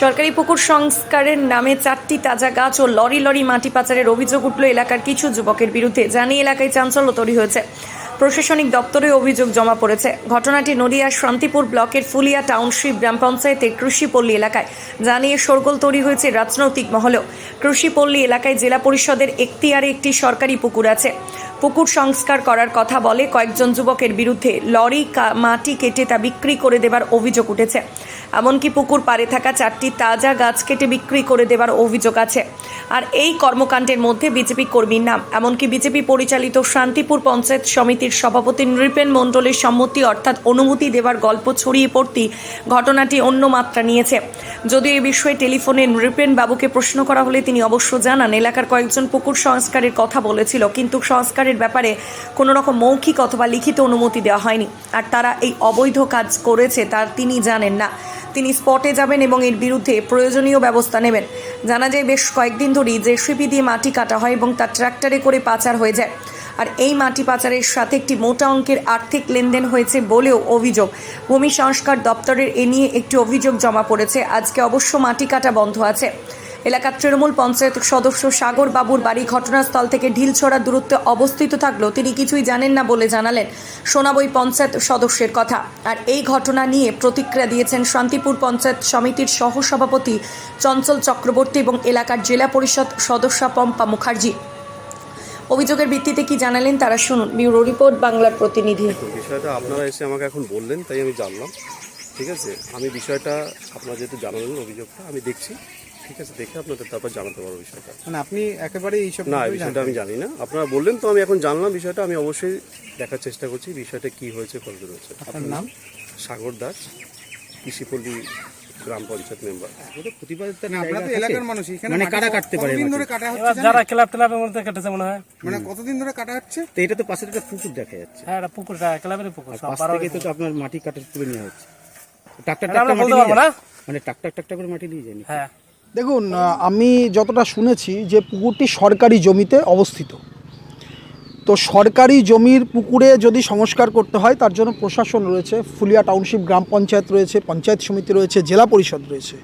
সরকারি পুকুর সংস্কারের নামে চারটি তাজা গাছ ও লরি লরি মাটি পাচারের অভিযোগ উঠল এলাকার কিছু যুবকের বিরুদ্ধে, জানিয়ে এলাকায় চাঞ্চল্য তৈরি হয়েছে। প্রশাসনিক দপ্তরে অভিযোগ জমা পড়েছে। ঘটনাটি নদিয়ার শান্তিপুর ব্লকের ফুলিয়া টাউনশিপ গ্রাম পঞ্চায়েতের কৃষিপল্লী এলাকায়, জানিয়ে শোরগোল তৈরি হয়েছে রাজনৈতিক মহলেও। কৃষিপল্লী এলাকায় জেলা পরিষদের এখতিয়ারে একটি সরকারি পুকুর আছে। পুকুর সংস্কার করার কথা বলে কয়েকজন যুবকের বিরুদ্ধে লরি মাটি কেটে তা বিক্রি করে দেবার অভিযোগ উঠেছে। এমনকি পুকুর পাড়ে থাকা চারটি তাজা গাছ কেটে বিক্রি করে দেবার অভিযোগ আছে। আর এই কর্মকাণ্ডের মধ্যে বিজেপি কর্মীর নাম। এমনকি বিজেপি পরিচালিত শান্তিপুর পঞ্চায়েত সমিতির সভাপতি নৃপেন মণ্ডলের সম্মতি অর্থাৎ অনুমতি দেবার গল্প ছড়িয়ে পড়তেই ঘটনাটি অন্য মাত্রা নিয়েছে। যদিও এই বিষয়ে টেলিফোনে নৃপেন বাবুকে প্রশ্ন করা হলে তিনি অবশ্য জানান, এলাকার কয়েকজন পুকুর সংস্কারের কথা বলেছিল, কিন্তু সংস্কারের ব্যাপারে কোনো রকম মৌখিক অথবা লিখিত অনুমতি দেওয়া হয়নি। আর তারা এই অবৈধ কাজ করেছে তার তিনি জানেন না। তিনি স্পটে যাবেন এবং এর বিরুদ্ধে প্রয়োজনীয় ব্যবস্থা নেবেন। জানা যায় বেশ কয়েকদিন ধরেই জেসিপি দিয়ে মাটি কাটা হয় এবং তার ট্রাক্টরে করে পাচার হয়ে যায়। আর এই মাটি পাচারের সাথে একটি মোটা অঙ্কের আর্থিক লেনদেন হয়েছে বলেও অভিযোগ। ভূমি সংস্কার দপ্তরের এ নিয়ে একটি অভিযোগ জমা পড়েছে। আজকে অবশ্য মাটি কাটা বন্ধ আছে। এলাকার তৃণমূল পঞ্চায়েত সদস্য সাগর বাবুর বাড়ি ঘটনাস্থল থেকে ঢিলছড়া দূরত্বে অবস্থিত থাকলেও তিনি কিছুই জানেন না বলে জানালেন সোনাবই পঞ্চায়েত সদস্যের কথা। আর এই ঘটনা নিয়ে প্রতিক্রিয়া দিয়েছেন শান্তিপুর পঞ্চায়েত সমিতির সহসভাপতি চঞ্চল চক্রবর্তী এবং এলাকার জেলা পরিষদ সদস্য পম্পা মুখার্জি। অভিযোগের ভিত্তিতে কি জানালেন তারা শুনুন। ব্যুরো রিপোর্ট, বাংলার প্রতিনিধি। বিষয়টা আপনারা এসে আমাকে এখন বললেন, তাই আমি জানলাম। ঠিক আছে? আমি বিষয়টা আপনারা যেহেতু জানালেন অভিযোগটা, আমি দেখছি। ঠিক আছে দেখে আপনাদের তারপর জানাতে পারব বিষয়টা। মানে আপনি একেবারে এইসব না বিষয়টা আমি জানি না। আপনারা বললেন তো আমি এখন জানলাম বিষয়টা আমি অবশ্যই দেখার চেষ্টা করছি বিষয়টা কি হয়েছে কতদূর হয়েছে। আপনার নাম? সাগর দাস কৃষিপল্লী গ্রাম পঞ্চায়েত মেম্বার। আপনারা তো এলাকার মানুষ এখানে মানে মাটি কাটতে পারে কতদিন ধরে কাটা হচ্ছে যারা ক্লাব ক্লাবের মধ্যে কেটেছে মনে হয়। মানে কতদিন ধরে কাটা হচ্ছে? তো এটা তো পাশে একটা পুকুর দেখা যাচ্ছে। হ্যাঁ এটা পুকুরটা ক্লাবের পুকুর সব পাশ থেকে তো আপনার মাটি কাটা তুলে নেওয়া হচ্ছে। ট্রাক্টর ট্রাক্টর মাটি না? মানে ট্রাক্টর ট্রাক্টর করে মাটি নিয়ে যায়নি হ্যাঁ। দেখুন আমি যতটা শুনেছি যে পুকুরটি সরকারি জমিতে অবস্থিত। তো সরকারি জমির পুকুরে যদি সংস্কার করতে হয়, তার জন্য প্রশাসন রয়েছে, ফুলিয়া টাউনশিপ, গ্রাম পঞ্চায়েত রয়েছে, পঞ্চায়েত সমিতি রয়েছে, জেলা পরিষদ রয়েছে।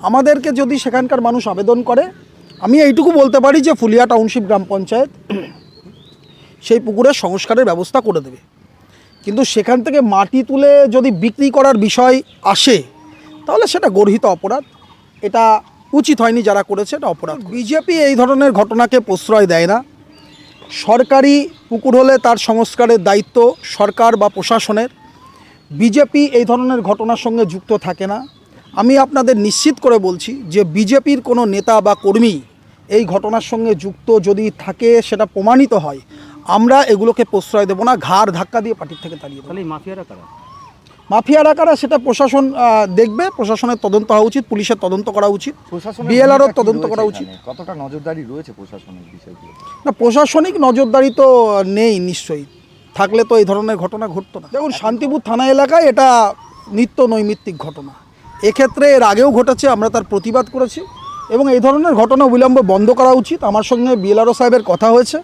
আমাদেরকে যদি সেখানকার মানুষ আবেদন করে, আমি এইটুকু বলতে পারি যে ফুলিয়া টাউনশিপ, গ্রাম পঞ্চায়েত সেই পুকুরের সংস্কারের ব্যবস্থা করে দেবে। কিন্তু সেখান থেকে মাটি তুলে যদি বিক্রি করার বিষয় আসে, তাহলে সেটা গর্হিত অপরাধ। এটা উচিত হয়নি যারা করেছে এটা অপরাধ বিজেপি এই ধরনের ঘটনাকে প্রশ্রয় দেয় না। সরকারি পুকুর হলে তার সংস্কারের দায়িত্ব সরকার বা প্রশাসনের। বিজেপি এই ধরনের ঘটনার সঙ্গে যুক্ত থাকে না। আমি আপনাদের নিশ্চিত করে বলছি যে বিজেপির কোনো নেতা বা কর্মী এই ঘটনার সঙ্গে যুক্ত যদি থাকে সেটা প্রমাণিত হয়। আমরা এগুলোকে প্রশ্রয় দেব না ঘাড় ধাক্কা দিয়ে পার্টির থেকে তাড়িয়ে দেবো। মাফিয়ারা কারা? মাফিয়ারা কারা সেটা প্রশাসন দেখবে প্রশাসনের তদন্ত হওয়া উচিত পুলিশের তদন্ত করা উচিত বিএলআরও তদন্ত করা উচিত। কতটা নজরদারি রয়েছে প্রশাসনের বিষয়গুলো না প্রশাসনিক নজরদারি তো নেই নিশ্চয়ই। থাকলে তো এই ধরনের ঘটনা ঘটতো না। দেখুন শান্তিপুর থানা এলাকায় এটা নিত্য নৈমিত্তিক ঘটনা। এক্ষেত্রে এর আগেও ঘটেছে আমরা তার প্রতিবাদ করেছি। এবং এই ধরনের ঘটনা অবিলম্বে বন্ধ করা উচিত। আমার সঙ্গে বিএলআরও সাহেবের কথা হয়েছে।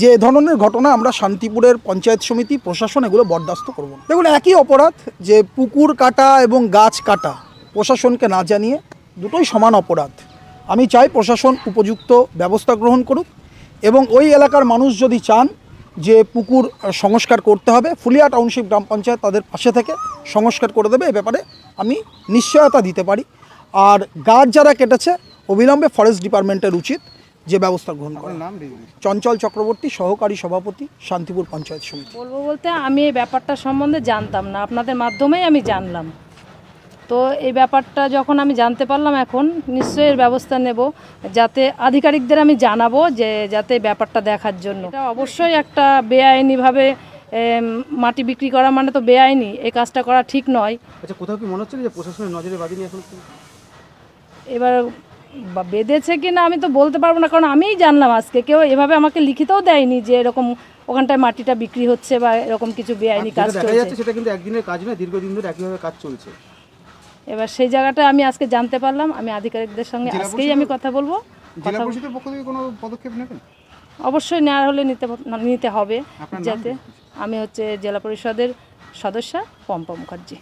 যে ধরনের ঘটনা আমরা শান্তিপুরের পঞ্চায়েত সমিতি, প্রশাসন এগুলো বরদাস্ত করব না। দেখুন, একই অপরাধ যে পুকুর কাটা এবং গাছ কাটা, প্রশাসনকে না জানিয়ে দুটোই সমান অপরাধ। আমি চাই প্রশাসন উপযুক্ত ব্যবস্থা গ্রহণ করুক এবং ওই এলাকার মানুষ যদি চান যে পুকুর সংস্কার করতে হবে, ফুলিয়া টাউনশিপ গ্রাম পঞ্চায়েত তাদের পাশে থেকে সংস্কার করে দেবে, এ ব্যাপারে আমি নিশ্চয়তা দিতে পারি। আর গাছ যারা কেটেছে, অবিলম্বে ফরেস্ট ডিপার্টমেন্টের উচিত। যে ব্যবস্থা গ্রহণ করা। নাম চঞ্চল চক্রবর্তী সহকারী সভাপতি শান্তিপুর পঞ্চায়েত সমিতি। বলব বলতে আমি এই ব্যাপারটা সম্বন্ধে জানতাম না। আপনাদের মাধ্যমেই আমি জানলাম। তো এই ব্যাপারটা যখন আমি জানতে পারলাম এখন নিশ্চয়ই এর ব্যবস্থা নেব। যাতে আধিকারিকদের আমি জানাব যে যাতে ব্যাপারটা দেখার জন্য। এটা অবশ্যই একটা বেআইনিভাবে মাটি বিক্রি করা মানে তো বেআইনি। এই কাজটা করা ঠিক নয়। আচ্ছা কোথাও কি মনে হচ্ছে যে প্রশাসনের নজরে বাদিনী এখন? এবার বেঁধেছে কি না আমি তো বলতে পারব না কারণ আমিই জানলাম আজকে। কেউ এভাবে আমাকে লিখিতও দেয়নি যে এরকম ওখানটায় মাটিটা বিক্রি হচ্ছে বা এরকম কিছু বেআইনি কাজ চলছে। সেটা কিন্তু একদিনের কাজ নয় দীর্ঘদিন ধরে একইভাবে কাজ চলছে। এবার সেই জায়গাটা আমি আজকে জানতে পারলাম আমি আধিকারিকদের সঙ্গে আজকেই আমি কথা বলব। জেলা পরিষদের পক্ষ থেকে কোনো পদক্ষেপ নেবেন? অবশ্যই নেওয়া হলে নিতে নিতে হবে। যাতে আমি হচ্ছে জেলা পরিষদের সদস্য পম্পা মুখার্জি।